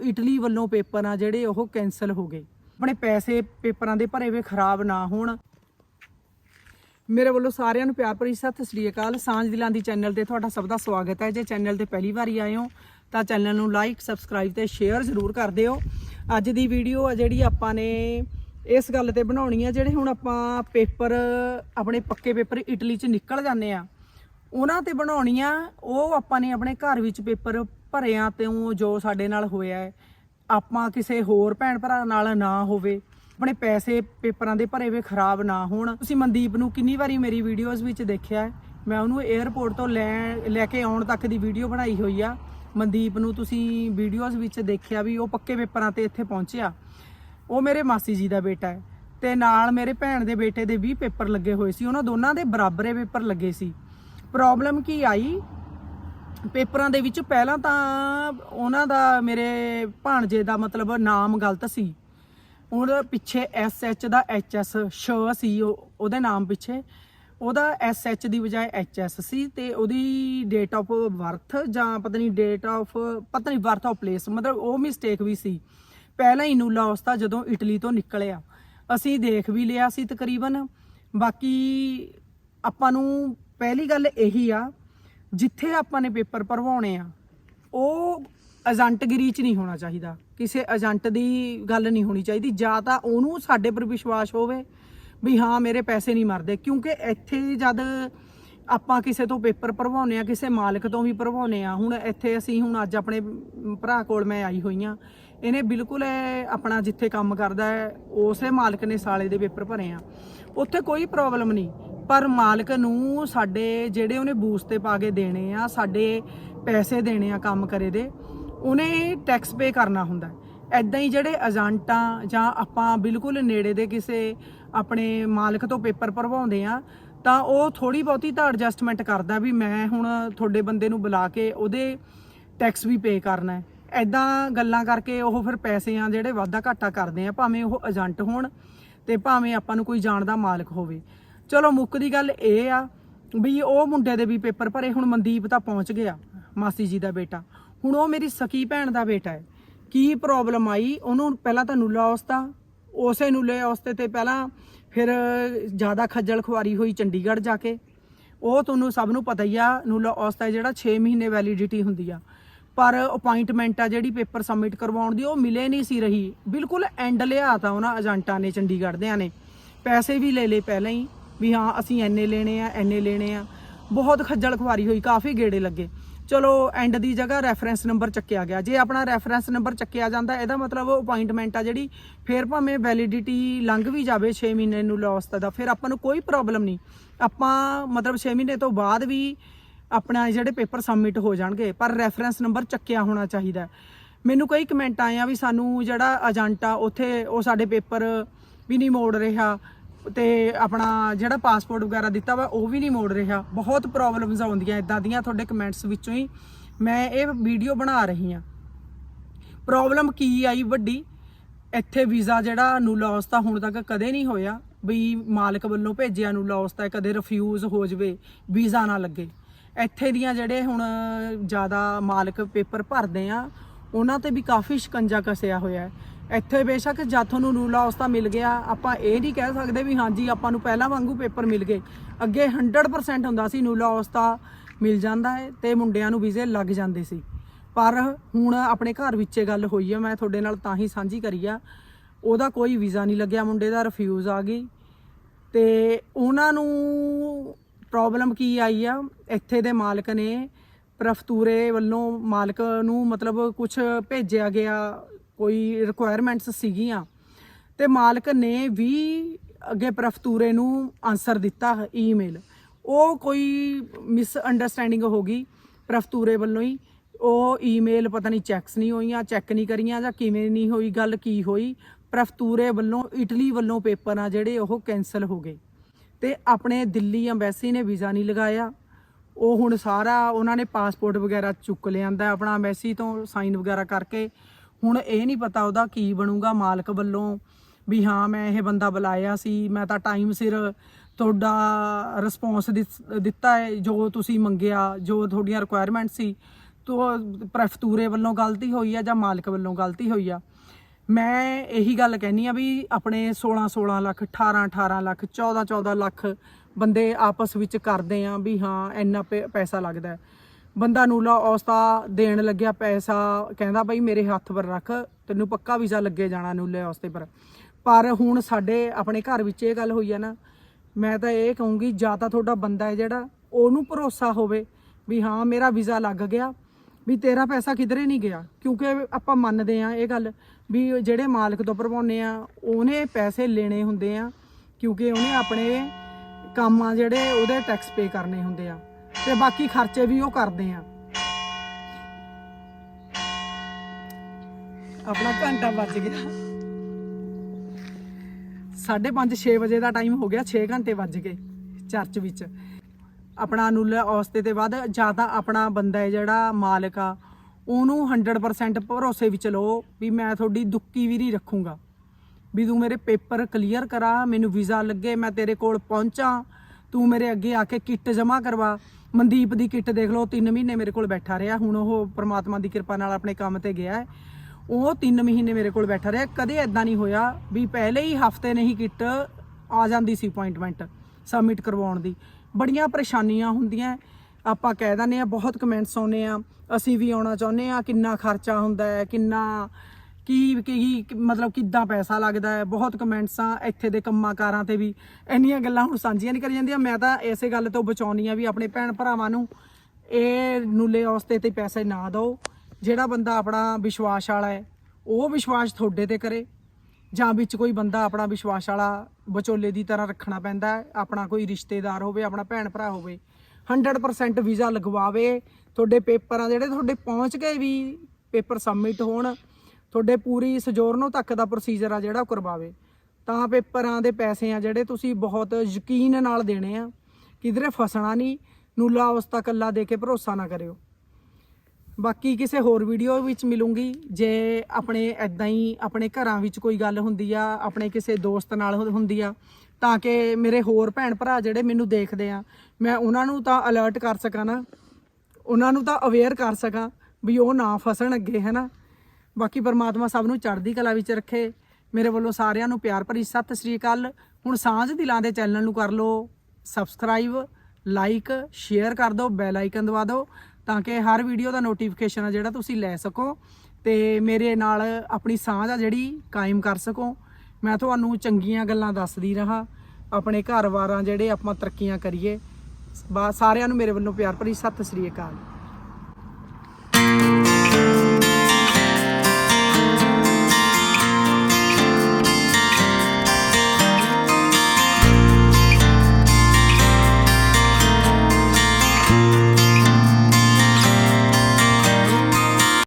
Italy ਵੱਲੋਂ paper ਆ ਜਿਹੜੇ ਉਹ ਕੈਨਸਲ ਹੋ ਗਏ। ਆਪਣੇ ਪੈਸੇ ਪੇਪਰਾਂ ਦੇ ਭਰੇ ਹੋਏ ਖਰਾਬ ਨਾ ਹੋਣ। ਮੇਰੇ ਵੱਲੋਂ ਸਾਰਿਆਂ ਨੂੰ ਪਿਆਰ ਭਰੀ ਸਤਿ ਸ੍ਰੀ ਅਕਾਲ। ਸਾਂਝ ਦਿਲਾਂ ਦੀ ਚੈਨਲ ਤੇ ਤੁਹਾਡਾ ਸਭ ਦਾ ਸਵਾਗਤ ਹੈ। ਜੇ ਚੈਨਲ ਤੇ ਪਹਿਲੀ ਵਾਰੀ ਆਏ ਹੋ, ਤਾਂ ਚੈਨਲ ਨੂੰ ਲਾਈਕ, ਸਬਸਕ੍ਰਾਈਬ ਤੇ ਸ਼ੇਅਰ ਜ਼ਰੂਰ ਕਰ ਦਿਓ। ਅੱਜ ਦੀ ਵੀਡੀਓ ਆ ਜਿਹੜੀ ਆਪਾਂ ਨੇ ਇਸ ਗੱਲ ਤੇ ਬਣਾਉਣੀ ਆ, ਜਿਹੜੇ ਹੁਣ ਆਪਾਂ ਪੇਪਰ, ਆਪਣੇ ਪੱਕੇ ਪੇਪਰ ਇਟਲੀ ਚ ਨਿਕਲ ਜਾਂਦੇ ਆ, ਉਹਨਾਂ ਤੇ ਬਣਾਉਣੀ ਆ। ਉਹ ਆਪਾਂ ਨੇ ਆਪਣੇ ਘਰ ਵਿੱਚ ਪੇਪਰ ਭਰਿਆਂ ਤੋਂ ਜੋ ਸਾਡੇ ਨਾਲ ਹੋਇਆ ਹੈ। ਆਪਾਂ ਕਿਸੇ ਹੋਰ ਭੈਣ ਭਰਾ ਨਾਲ ਨਾ ਹੋਵੇ, ਆਪਣੇ ਪੈਸੇ ਪੇਪਰਾਂ ਦੇ ਭਰੇ ਹੋਏ ਖਰਾਬ ਨਾ ਹੋਣ। ਤੁਸੀਂ ਮਨਦੀਪ ਨੂੰ ਕਿੰਨੀ ਵਾਰੀ ਮੇਰੀ ਵੀਡੀਓਜ਼ ਵਿੱਚ ਦੇਖਿਆ ਹੈ। ਮੈਂ ਉਹਨੂੰ 에ਅਰਪੋਰਟ ਤੋਂ ਲੈ ਲੈ ਕੇ ਆਉਣ ਤੱਕ ਦੀ ਵੀਡੀਓ ਬਣਾਈ ਹੋਈ ਆ। ਮਨਦੀਪ ਨੂੰ ਤੁਸੀਂ ਵੀਡੀਓਜ਼ ਵਿੱਚ ਦੇਖਿਆ ਵੀ ਉਹ ਪੱਕੇ ਪੇਪਰਾਂ ਤੇ ਇੱਥੇ ਪਹੁੰਚਿਆ। ਉਹ ਮੇਰੇ ਮਾਸੀ ਜੀ ਦਾ ਬੇਟਾ ਹੈ ਤੇ ਨਾਲ ਮੇਰੇ ਭੈਣ ਦੇ ਬੇਟੇ ਦੇ ਵੀ ਪੇਪਰ ਲੱਗੇ ਹੋਏ ਸੀ। ਉਹਨਾਂ ਦੋਨਾਂ ਦੇ ਬਰਾਬਰੇ ਪੇਪਰ ਲੱਗੇ ਸੀ। ਪ੍ਰੋਬਲਮ ਕੀ ਆਈ? ਪੇਪਰਾਂ ਦੇ ਵਿੱਚ ਪਹਿਲਾਂ ਤਾਂ ਉਹਨਾਂ ਦਾ ਮੇਰੇ ਭਾਣਜੇ ਦਾ ਮਤਲਬ ਨਾਮ ਗਲਤ ਸੀ। ਉਹਦਾ ਪਿੱਛੇ ਐਸ ਐਚ ਦਾ ਐਚ ਐਸ ਸ਼ ਸੀ ਉਹਦੇ ਨਾਮ ਪਿੱਛੇ। ਉਹਦਾ ਐਸ ਐਚ ਦੀ ਬਜਾਏ ਐਚ ਐਸ ਸੀ ਤੇ ਉਹਦੀ ਡੇਟ ਆਫ ਬਰਥ ਜਾਂ ਪਤਾ ਨਹੀਂ ਡੇਟ ਆਫ ਪਤਾ ਨਹੀਂ ਬਰਥ ਆਫ ਪਲੇਸ ਮਤਲਬ ਉਹ ਮਿਸਟੇਕ ਵੀ ਸੀ। ਪਹਿਲਾਂ ਹੀ ਨੂਲਾ ਉਸਤਾ ਜਦੋਂ ਇਟਲੀ ਤੋਂ ਨਿਕਲਿਆ। ਅਸੀਂ ਦੇਖ ਵੀ ਲਿਆ ਸੀ ਤਕਰੀਬਨ। ਬਾਕੀ ਆਪਾਂ ਨੂੰ ਪਹਿਲੀ ਗੱਲ ਇਹੀ ਆ ਜਿੱਥੇ ਆਪਾਂ ਨੇ ਪੇਪਰ ਭਰਵਾਉਣੇ ਆ, ਉਹ ਏਜੰਟਗਿਰੀ ਚ ਨਹੀਂ ਹੋਣਾ ਚਾਹੀਦਾ। ਕਿਸੇ ਏਜੰਟ ਦੀ ਗੱਲ ਨਹੀਂ ਹੋਣੀ ਚਾਹੀਦੀ। ਜਾਂ ਤਾਂ ਉਹਨੂੰ ਸਾਡੇ ਪਰ ਵਿਸ਼ਵਾਸ ਹੋਵੇ ਵੀ ਹਾਂ, ਮੇਰੇ ਪੈਸੇ ਨਹੀਂ ਮਰਦੇ। ਕਿਉਂਕਿ ਇੱਥੇ ਜਦ ਆਪਾਂ ਕਿਸੇ ਤੋਂ ਪੇਪਰ ਭਰਵਾਉਨੇ ਆ, ਕਿਸੇ ਮਾਲਕ ਤੋਂ ਵੀ ਭਰਵਾਉਨੇ ਆ, ਹੁਣ ਇੱਥੇ ਅਸੀਂ ਹੁਣ ਅੱਜ ਆਪਣੇ ਭਰਾ ਕੋਲ ਮੈਂ ਆਈ ਹੋਈ ਆ, ਇਹਨੇ ਬਿਲਕੁਲ ਆਪਣਾ ਜਿੱਥੇ ਕੰਮ ਕਰਦਾ ਹੈ, ਉਸੇ ਮਾਲਕ ਨੇ ਸਾਲੇ ਦੇ ਪੇਪਰ ਭਰੇ ਆ। ਉੱਥੇ ਕੋਈ ਪ੍ਰੋਬਲਮ ਨਹੀਂ। ਪਰ ਮਾਲਕ ਨੂੰ ਸਾਡੇ ਜਿਹੜੇ ਉਹਨੇ ਬੂਸ ਤੇ ਪਾ ਕੇ ਦੇਣੇ ਆ, ਸਾਡੇ ਪੈਸੇ ਦੇਣੇ ਆ ਕੰਮ ਕਰੇ ਦੇ, ਉਹਨੇ ਟੈਕਸ ਪੇ ਕਰਨਾ ਹੁੰਦਾ। ਐਦਾਂ ਹੀ ਜਿਹੜੇ ਏਜੰਟਾਂ ਜਾਂ ਆਪਾਂ ਬਿਲਕੁਲ ਨੇੜੇ ਦੇ ਕਿਸੇ ਆਪਣੇ ਮਾਲਕ ਤੋਂ ਪੇਪਰ ਭਰਵਾਉਂਦੇ ਆ, ਤਾਂ ਉਹ ਥੋੜੀ ਬਹੁਤੀ ਤਾਂ ਐਡਜਸਟਮੈਂਟ ਕਰਦਾ ਵੀ ਮੈਂ ਹੁਣ ਤੁਹਾਡੇ ਬੰਦੇ ਨੂੰ ਬੁਲਾ ਕੇ ਉਹਦੇ ਟੈਕਸ ਵੀ ਪੇ ਕਰਨਾ ਹੈ। ਐਦਾਂ ਗੱਲਾਂ ਕਰਕੇ ਉਹ ਫਿਰ ਪੈਸੇ ਆ ਜਿਹੜੇ ਵਾਧਾ ਘਾਟਾ ਕਰਦੇ ਆ, ਭਾਵੇਂ ਉਹ ਏਜੰਟ ਹੋਣ ਤੇ ਭਾਵੇਂ ਆਪਾਂ ਨੂੰ ਕੋਈ ਜਾਣਦਾ ਮਾਲਕ ਹੋਵੇ। ਚਲੋ ਮੁੱਕਦੀ ਗੱਲ ਇਹ ਆ ਵੀ ਉਹ ਮੁੰਡੇ ਦੇ ਵੀ ਪੇਪਰ ਭਰੇ, ਹੁਣ ਮਨਦੀਪ ਤਾਂ ਪਹੁੰਚ ਗਿਆ, ਮਾਸੀ ਜੀ ਦਾ ਬੇਟਾ। ਹੁਣ ਉਹ ਮੇਰੀ ਸਕੀ ਭੈਣ ਦਾ ਬੇਟਾ ਹੈ। ਕੀ ਪ੍ਰੋਬਲਮ ਆਈ? ਉਹਨੂੰ ਪਹਿਲਾਂ ਤਾਂ ਨੂਲਾ ਔਸਤਾ, ਉਸੇ ਨੂਲੇ ਔਸਤੇ ਤੇ ਪਹਿਲਾਂ ਫਿਰ ਜ਼ਿਆਦਾ ਖੱਜਲ ਖੁਆਰੀ ਹੋਈ ਚੰਡੀਗੜ੍ਹ ਜਾ ਕੇ। ਉਹ ਤੁਹਾਨੂੰ ਸਭ ਨੂੰ ਪਤਾ ਹੀ ਆ, ਨੂਲਾ ਔਸਤਾ ਜਿਹੜਾ 6 ਮਹੀਨੇ ਵੈਲਿਡਿਟੀ ਹੁੰਦੀ ਆ। ਪਰ ਅਪਾਇੰਟਮੈਂਟ ਆ ਜਿਹੜੀ ਪੇਪਰ ਸਬਮਿਟ ਕਰਵਾਉਣ ਦੀ, ਉਹ ਮਿਲੇ ਨਹੀਂ ਸੀ ਰਹੀ। ਬਿਲਕੁਲ ਐਂਡ ਲਿਆ ਤਾਂ ਉਹਨਾਂ ਏਜੰਟਾਂ ਨੇ, ਚੰਡੀਗੜ੍ਹ ਦਿਆਂ ਨੇ। ਪੈਸੇ ਵੀ ਲੈ ਲਏ ਪਹਿਲਾਂ ਹੀ। ਵੀ ਹਾਂ, ਅਸੀਂ ਐਨੇ ਲੈਣੇ ਆ ਐਨੇ ਲੈਣੇ ਆ। ਬਹੁਤ ਖੱਜਲ ਖੁਆਰੀ ਹੋਈ, ਕਾਫੀ ਗੇੜੇ ਲੱਗੇ। ਚਲੋ ਐਂਡ ਦੀ ਜਗ੍ਹਾ ਰੈਫਰੈਂਸ ਨੰਬਰ ਚੱਕਿਆ ਗਿਆ। ਜੇ ਆਪਣਾ ਰੈਫਰੈਂਸ ਨੰਬਰ ਚੱਕਿਆ ਜਾਂਦਾ, ਇਹਦਾ ਮਤਲਬ ਅਪਾਇੰਟਮੈਂਟ ਆ ਜਿਹੜੀ, ਫਿਰ ਭਾਵੇਂ ਵੈਲਿਡਿਟੀ ਲੰਘ ਵੀ ਜਾਵੇ 6 ਮਹੀਨੇ ਨੂੰ ਲਾਸਟ ਦਾ, ਫਿਰ ਆਪਾਂ ਨੂੰ ਕੋਈ ਪ੍ਰੋਬਲਮ ਨਹੀਂ। ਆਪਾਂ ਮਤਲਬ 6 ਮਹੀਨੇ ਤੋਂ ਬਾਅਦ ਵੀ ਆਪਣਾ ਜਿਹੜੇ ਪੇਪਰ ਸਬਮਿਟ ਹੋ ਜਾਣਗੇ, ਪਰ ਰੈਫਰੈਂਸ ਨੰਬਰ ਚੱਕਿਆ ਹੋਣਾ ਚਾਹੀਦਾ। ਮੈਨੂੰ ਕਈ ਕਮੈਂਟ ਆਏ ਆ ਵੀ ਸਾਨੂੰ ਜਿਹੜਾ ਏਜੰਟ ਆ, ਉੱਥੇ ਉਹ ਸਾਡੇ ਪੇਪਰ ਵੀ ਨਹੀਂ ਮੋੜ ਰਿਹਾ। ਤੇ ਆਪਣਾ ਜਿਹੜਾ ਪਾਸਪੋਰਟ ਵਗੈਰਾ ਦਿੱਤਾ ਵਾ, ਉਹ ਵੀ ਨਹੀਂ ਮੋੜ ਰਿਹਾ। ਬਹੁਤ ਪ੍ਰੋਬਲਮਸ ਆਉਂਦੀਆਂ ਇਦਾਂ ਦੀਆਂ ਤੁਹਾਡੇ ਕਮੈਂਟਸ ਵਿੱਚੋਂ ਹੀ। ਮੈਂ ਇਹ ਵੀਡੀਓ ਬਣਾ ਰਹੀ ਆ ਪ੍ਰੋਬਲਮ ਕੀ ਆਈ ਵੱਡੀ? ਇੱਥੇ ਵੀਜ਼ਾ ਜਿਹੜਾ ਨੂਲਾ ਉਸਤਾ ਹੁਣ ਤੱਕ ਕਦੇ ਨਹੀਂ ਹੋਇਆ ਵੀ ਮਾਲਕ ਵੱਲੋਂ ਭੇਜਿਆ ਨੂੰ ਨੂਲਾ ਉਸਤਾ ਕਦੇ ਰਿਫਿਊਜ਼ ਹੋ ਜਵੇ ਵੀਜ਼ਾ ਨਾ ਲੱਗੇ। ਇੱਥੇ ਦੀਆਂ ਜਿਹੜੇ ਹੁਣ ਜ਼ਿਆਦਾ ਮਾਲਕ ਪੇਪਰ ਭਰਦੇ ਆ, ਉਹਨਾਂ ਤੇ ਵੀ ਕਾਫੀ ਸ਼ਿਕੰਜਾ ਕਸਿਆ ਹੋਇਆ। ਹੈ ਇੱਥੇ ਬੇਸ਼ੱਕ ਜਾਂ ਤੁਹਾਨੂੰ ਨੂਲਾ ਉਸਤਾ ਮਿਲ ਗਿਆ, ਆਪਾਂ ਇਹ ਨਹੀਂ ਕਹਿ ਸਕਦੇ ਵੀ ਹਾਂਜੀ, ਆਪਾਂ ਨੂੰ ਪਹਿਲਾਂ ਵਾਂਗੂ ਪੇਪਰ ਮਿਲ ਗਏ। ਅੱਗੇ 100% ਹੁੰਦਾ ਸੀ ਨੂਲਾ ਉਸਤਾ ਮਿਲ ਜਾਂਦਾ ਹੈ ਤੇ ਮੁੰਡਿਆਂ ਨੂੰ ਵੀਜ਼ੇ ਲੱਗ ਜਾਂਦੇ ਸੀ। ਪਰ ਹੁਣ ਆਪਣੇ ਘਰ ਵਿੱਚ ਇਹ ਗੱਲ ਹੋਈ ਹੈ ਮੈਂ ਤੁਹਾਡੇ ਨਾਲ ਤਾਂ ਹੀ ਸਾਂਝੀ ਕਰੀ ਆ। ਉਹਦਾ ਕੋਈ ਵੀਜ਼ਾ ਨਹੀਂ ਲੱਗਿਆ, ਮੁੰਡੇ ਦਾ ਰਿਫਿਊਜ਼ ਆ ਗਈ। ਤੇ ਉਹਨਾਂ ਨੂੰ ਪ੍ਰੋਬਲਮ ਕੀ ਆਈ ਆ? ਇੱਥੇ ਦੇ ਮਾਲਕ ਨੇ ਪ੍ਰਫਤੂਰੇ ਵੱਲੋਂ ਮਾਲਕ ਨੂੰ ਮਤਲਬ ਕੁਝ ਭੇਜਿਆ ਗਿਆ ਕੋਈ ਰਿਕੁਆਇਰਮੈਂਟਸ ਸੀਗੀਆਂ ਤੇ ਮਾਲਕ ਨੇ ਵੀ ਅੱਗੇ ਪ੍ਰਫਤੂਰੇ ਨੂੰ ਆਨਸਰ ਦਿੱਤਾ ਈਮੇਲ ਉਹ ਕੋਈ ਮਿਸ ਅੰਡਰਸਟੈਂਡਿੰਗ ਹੋ ਗਈ ਪ੍ਰਫਤੂਰੇ ਵੱਲੋਂ ਹੀ। ਉਹ ਈਮੇਲ ਪਤਾ ਨਹੀਂ ਚੈੱਕਸ ਨਹੀਂ ਹੋਈਆਂ ਚੈੱਕ ਨਹੀਂ ਕਰੀਆਂ ਜਾਂ ਕਿਵੇਂ ਨਹੀਂ ਹੋਈ, ਗੱਲ ਕੀ ਹੋਈ। ਪ੍ਰਫਤੂਰੇ ਵੱਲੋਂ, ਇਟਲੀ ਵੱਲੋਂ ਪੇਪਰ ਆ ਜਿਹੜੇ ਉਹ ਕੈਨਸਲ ਹੋ ਗਏ। ਤੇ ਆਪਣੇ ਦਿੱਲੀ ਐਮਬੈਸੀ ਨੇ ਵੀਜ਼ਾ ਨਹੀਂ ਲਗਾਇਆ। ਉਹ ਹੁਣ ਸਾਰਾ ਉਹਨਾਂ ਨੇ ਪਾਸਪੋਰਟ ਵਗੈਰਾ ਚੁੱਕ ਲਿਆਂਦਾ ਆਪਣਾ ਐਮਬੈਸੀ ਤੋਂ ਸਾਈਨ ਵਗੈਰਾ ਕਰਕੇ। ਹੁਣ ਇਹ ਨਹੀਂ ਪਤਾ ਉਹਦਾ ਕੀ ਬਣੂਗਾ ਮਾਲਕ ਵੱਲੋਂ ਵੀ ਹਾਂ, ਮੈਂ ਇਹ ਬੰਦਾ ਬੁਲਾਇਆ ਸੀ, ਮੈਂ ਤਾਂ ਟਾਈਮ ਸਿਰ ਤੁਹਾਡਾ ਰਿਸਪੌਂਸ ਦਿੱਤਾ ਹੈ, ਜੋ ਤੁਸੀਂ ਮੰਗਿਆ, ਜੋ ਤੁਹਾਡੀਆਂ ਰਿਕੁਆਇਰਮੈਂਟ ਸੀ, ਤੋ ਪ੍ਰਫਤੂਰੇ ਵੱਲੋਂ ਗਲਤੀ ਹੋਈ ਆ ਜਾਂ ਮਾਲਕ ਵੱਲੋਂ ਗਲਤੀ ਹੋਈ ਆ? ਮੈਂ ਇਹੀ ਗੱਲ ਕਹਿਨੀ ਆ ਵੀ ਆਪਣੇ 16 16 ਲੱਖ 18 18 ਲੱਖ 14 14 ਲੱਖ ਬੰਦੇ ਆਪਸ ਵਿੱਚ ਕਰਦੇ ਆ ਵੀ ਹਾਂ, ਇੰਨਾ ਪੈ- ਪੈਸਾ ਲੱਗਦਾ ਬੰਦਾ ਨੂਲਾ ਔਸਤਾ ਦੇਣ ਲੱਗਿਆ ਪੈਸਾ, ਕਹਿੰਦਾ ਬਈ ਮੇਰੇ ਹੱਥ ਪਰ ਰੱਖ, ਤੈਨੂੰ ਪੱਕਾ ਵੀਜ਼ਾ ਲੱਗੇ ਜਾਣਾ ਨੂਲੇ ਔਸਤੇ ਪਰ। ਪਰ ਹੁਣ ਸਾਡੇ ਆਪਣੇ ਘਰ ਵਿੱਚ ਇਹ ਗੱਲ ਹੋਈ ਹੈ ਨਾ, ਮੈਂ ਤਾਂ ਇਹ ਕਹੂੰਗੀ ਜਾਂ ਤਾਂ ਤੁਹਾਡਾ ਬੰਦਾ ਹੈ ਜਿਹੜਾ, ਉਹਨੂੰ ਭਰੋਸਾ ਹੋਵੇ ਵੀ ਹਾਂ, ਮੇਰਾ ਵੀਜ਼ਾ ਲੱਗ ਗਿਆ, ਵੀ ਤੇਰਾ ਪੈਸਾ ਕਿਧਰੇ ਨਹੀਂ ਗਿਆ। ਕਿਉਂਕਿ ਆਪਾਂ ਮੰਨਦੇ ਆ ਇਹ ਗੱਲ ਵੀ ਜਿਹੜੇ ਮਾਲਕ ਤੋਂ ਭਰਵਾਉਂਦੇ ਆ ਉਹਨੇ ਪੈਸੇ ਲੈਣੇ ਹੁੰਦੇ ਆ, ਕਿਉਂਕਿ ਉਹਨੇ ਆਪਣੇ ਕੰਮ ਆ ਜਿਹੜੇ ਉਹਦੇ ਟੈਕਸ ਪੇ ਕਰਨੇ ਹੁੰਦੇ ਆ। ਤੇ ਬਾਕੀ ਖਰਚੇ ਵੀ ਉਹ ਕਰਦੇ ਆ। ਆਪਣਾ ਘੰਟਾ ਵੱਜ ਗਿਆ। 5:30 6 ਵਜੇ ਦਾ ਟਾਈਮ ਹੋ ਗਿਆ 6 ਘੰਟੇ ਵੱਜ ਗਏ ਚਰਚ ਵਿੱਚ। ਆਪਣਾ ਅਨੁੱਲ ਔਸਤੇ ਤੇ ਬਾਅਦ ਜਾਂ ਤਾਂ ਆਪਣਾ ਬੰਦਾ ਹੈ ਜਿਹੜਾ ਮਾਲਕ ਆ, ਉਹਨੂੰ 100% ਭਰੋਸੇ ਵਿੱਚ ਲਓ ਵੀ ਮੈਂ ਤੁਹਾਡੀ ਦੁੱਕੀ ਵੀ ਨਹੀਂ ਰੱਖੂੰਗਾ। ਵੀ ਤੂੰ ਮੇਰੇ ਪੇਪਰ ਕਲੀਅਰ ਕਰਾ, ਮੈਨੂੰ ਵੀਜ਼ਾ ਲੱਗੇ, ਮੈਂ ਤੇਰੇ ਕੋਲ ਪਹੁੰਚਾਂ, ਤੂੰ ਮੇਰੇ ਅੱਗੇ ਆ ਕੇ ਕਿੱਟ ਜਮ੍ਹਾਂ ਕਰਵਾ। ਮਨਦੀਪ ਦੀ ਕਿੱਟ ਦੇਖ ਲਓ 3 ਮਹੀਨੇ ਮੇਰੇ ਕੋਲ ਬੈਠਾ ਰਿਹਾ। ਹੁਣ ਉਹ ਪ੍ਰਮਾਤਮਾ ਦੀ ਕਿਰਪਾ ਨਾਲ ਆਪਣੇ ਕੰਮ ਤੇ ਗਿਆ ਹੈ। ਉਹ 3 ਮਹੀਨੇ ਮੇਰੇ ਕੋਲ ਬੈਠਾ ਰਿਹਾ। ਕਦੇ ਐਦਾਂ ਨਹੀਂ ਹੋਇਆ ਵੀ ਪਹਿਲੇ ਹੀ ਹਫ਼ਤੇ ਨਹੀਂ ਕਿੱਟ ਆ ਜਾਂਦੀ ਸੀ ਅਪਾਇੰਟਮੈਂਟ ਸਬਮਿਟ ਕਰਵਾਉਣ ਦੀ। ਬੜੀਆਂ ਪਰੇਸ਼ਾਨੀਆਂ ਹੁੰਦੀਆਂ। ਆਪਾਂ ਕਹਿ ਦਿੰਦੇ ਆ ਬਹੁਤ ਕਮੈਂਟਸ ਆਉਂਦੇ ਆ। ਅਸੀਂ ਵੀ ਆਉਣਾ ਚਾਹੁੰਦੇ ਆ ਕਿੰਨਾ ਖਰਚਾ ਹੁੰਦਾ ਹੈ, ਕਿੰਨਾ ਕੀ ਕੀ ਮਤਲਬ ਕਿੱਦਾਂ ਪੈਸਾ ਲੱਗਦਾ ਹੈ? ਬਹੁਤ ਕਮੈਂਟਸਾਂ ਇੱਥੇ ਦੇ ਕੰਮਾਂ ਕਾਰਾਂ ਤੇ ਵੀ। ਇੰਨੀਆਂ ਗੱਲਾਂ ਹੁਣ ਸਾਂਝੀਆਂ ਨਹੀਂ ਕਰੀ ਜਾਂਦੀਆਂ। ਮੈਂ ਤਾਂ ਇਸੇ ਗੱਲ ਤੋਂ ਬਚਾਉਣੀ ਆ ਵੀ ਆਪਣੇ ਭੈਣ ਭਰਾਵਾਂ ਨੂੰ ਇਹ ਨੂਲੇ ਔਸਤੇ ਤੇ ਪੈਸੇ ਨਾ ਦਿਓ। ਜਿਹੜਾ ਬੰਦਾ ਆਪਣਾ ਵਿਸ਼ਵਾਸ ਵਾਲਾ ਹੈ, ਉਹ ਵਿਸ਼ਵਾਸ ਤੁਹਾਡੇ ਤੇ ਕਰੇ। ਜਾਂ ਵਿੱਚ ਕੋਈ ਬੰਦਾ ਆਪਣਾ ਵਿਸ਼ਵਾਸ ਵਾਲਾ ਵਿਚੋਲੇ ਦੀ ਤਰ੍ਹਾਂ ਰੱਖਣਾ ਪੈਂਦਾ ਹੈ, ਆਪਣਾ ਕੋਈ ਰਿਸ਼ਤੇਦਾਰ ਹੋਵੇ, ਆਪਣਾ ਭੈਣ ਭਰਾ ਹੋਵੇ। 100% ਵੀਜ਼ਾ ਲਗਵਾਵੇ। ਤੁਹਾਡੇ ਪੇਪਰਾਂ ਜਿਹੜੇ ਤੁਹਾਡੇ ਪਹੁੰਚ ਗਏ ਵੀ ਪੇਪਰ ਸਬਮਿਟ ਹੋਣ ਤੁਹਾਡੇ ਪੂਰੀ ਸਜੋਰਨੋ ਤੱਕ ਦਾ ਪ੍ਰੋਸੀਜਰ ਆ ਜਿਹੜਾ ਉਹ ਕਰਵਾਵੇ। ਤਾਂ ਪੇਪਰਾਂ ਦੇ ਪੈਸੇ ਆ ਜਿਹੜੇ ਤੁਸੀਂ ਬਹੁਤ ਯਕੀਨ ਨਾਲ ਦੇਣੇ ਆ। ਕਿਧਰੇ ਫਸਣਾ ਨਹੀਂ, ਨੂਲਾ ਅਵਸਥਾ ਕੱਲਾ ਦੇ ਕੇ ਭਰੋਸਾ ਨਾ ਕਰਿਓ। ਬਾਕੀ ਕਿਸੇ ਹੋਰ ਵੀਡੀਓ ਵਿੱਚ ਮਿਲੂੰਗੀ। ਜੇ ਆਪਣੇ ਐਦਾਂ ਹੀ ਆਪਣੇ ਘਰਾਂ ਵਿੱਚ ਕੋਈ ਗੱਲ ਹੁੰਦੀ ਆ, ਆਪਣੇ ਕਿਸੇ ਦੋਸਤ ਨਾਲ ਹੁ- ਹੁੰਦੀ ਆ, ਤਾਂ ਕਿ ਮੇਰੇ ਹੋਰ ਭੈਣ ਭਰਾ ਜਿਹੜੇ ਮੈਨੂੰ ਦੇਖਦੇ ਆ, ਮੈਂ ਉਹਨਾਂ ਨੂੰ ਤਾਂ ਅਲਰਟ ਕਰ ਸਕਾਂ ਨਾ। ਉਹਨਾਂ ਨੂੰ ਤਾਂ ਅਵੇਅਰ ਕਰ ਸਕਾਂ ਵੀ ਉਹ ਨਾ ਫਸਣ ਅੱਗੇ ਹੈ ਨਾ ਬਾਕੀ ਪਰਮਾਤਮਾ ਸਭ ਨੂੰ ਚੜ੍ਹਦੀ ਕਲਾ ਵਿੱਚ ਰੱਖੇ। ਮੇਰੇ ਵੱਲੋਂ ਸਾਰਿਆਂ ਨੂੰ ਪਿਆਰ ਭਰੀ ਸਤਿ ਸ੍ਰੀ ਅਕਾਲ। ਹੁਣ ਸਾਂਝ ਦਿਲਾਂ ਦੇ ਚੈਨਲ ਨੂੰ ਕਰ ਲਓ ਸਬਸਕ੍ਰਾਈਬ, ਲਾਈਕ, ਸ਼ੇਅਰ ਕਰ ਦਿਓ, ਬੈਲ ਆਈਕਨ ਦਬਾ ਦਿਓ ਤਾਂ ਕਿ ਹਰ ਵੀਡੀਓ ਦਾ ਨੋਟੀਫਿਕੇਸ਼ਨ ਆ ਜਿਹੜਾ ਤੁਸੀਂ ਲੈ ਸਕੋ ਤੇ ਮੇਰੇ ਨਾਲ ਆਪਣੀ ਸਾਂਝ ਆ ਜਿਹੜੀ ਕਾਇਮ ਕਰ ਸਕੋ। ਮੈਂ ਤੁਹਾਨੂੰ ਚੰਗੀਆਂ ਗੱਲਾਂ ਦੱਸਦੀ ਰਹਾ। ਆਪਣੇ ਘਰ ਵਾਰਾਂ ਜਿਹੜੇ ਆਪਾਂ ਤਰੱਕੀਆਂ ਕਰੀਏ। ਬਾ- ਸਾਰਿਆਂ ਨੂੰ ਮੇਰੇ ਵੱਲੋਂ ਪਿਆਰ ਭਰੀ ਸਤਿ ਸ੍ਰੀ ਅਕਾਲ।